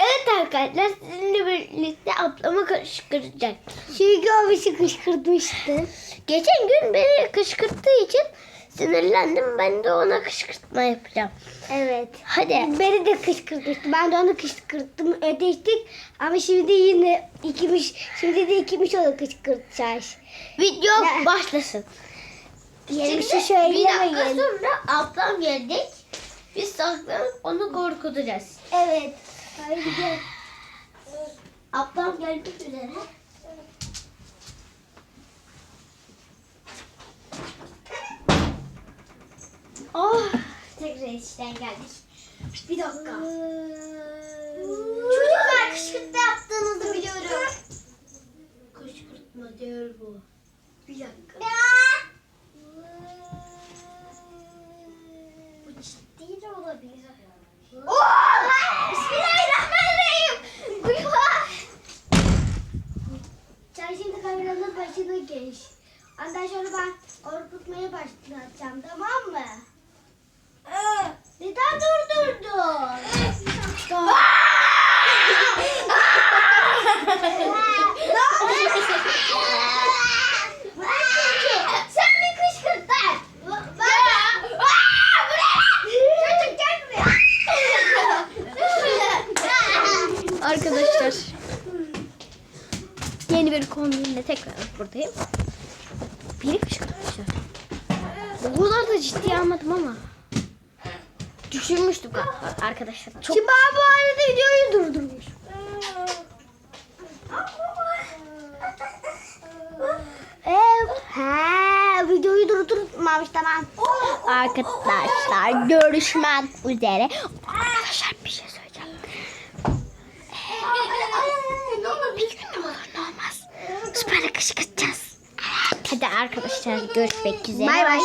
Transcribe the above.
Evet arkadaşlar sizinle birlikte ablamı kışkırtacak. Çünkü o bizi kışkırtmıştı. Geçen gün beni kışkırttığı için sinirlendim. Ben de ona kışkırtma yapacağım. Evet. Hadi. Beni de kışkırtmıştı. Ben de onu kışkırttım. Ödeştik. Ama şimdi yine ikimiz, şimdi de ikimiz onu kışkırtacağız. Video Ne? başlasın. Bir Şimdi bir dakika sonra ablam gelecek. Biz saklanıp onu korkutacağız. Evet. Haydi gel. Ablam gelmek üzere. Oh. Tekrar işten geldik. Bir dakika. Çocuklar kışkırtma yaptığınızı biliyorum. Kışkırtma diyor bu. Bir dakika. Bu ciddi de olabilir. Oh! Bismillahirrahmanirrahim. Şimdi kameranın başına geç. Ondan sonra ben korkutmaya başlayacağım tamam mı? Neden durdurdun? Sen mi kışkırttın? Çocuk gel Arkadaşlar yeni bir kombinle tekrar buradayım. Biri kışkırtmışlar. O kadar da ciddiye almadım ama. Düşürmüştüm galiba arkadaşlar. Çok ben bu arada videoyu durdurmuş. Evet. He, videoyu durdurmamış tamam. Arkadaşlar görüşmek üzere. Arkadaşlar bir şey söyleyeceğim. Bir gün ne olur ne olmaz. Süper kışkırtacağız. Hadi arkadaşlar görüşmek üzere. Bay bay.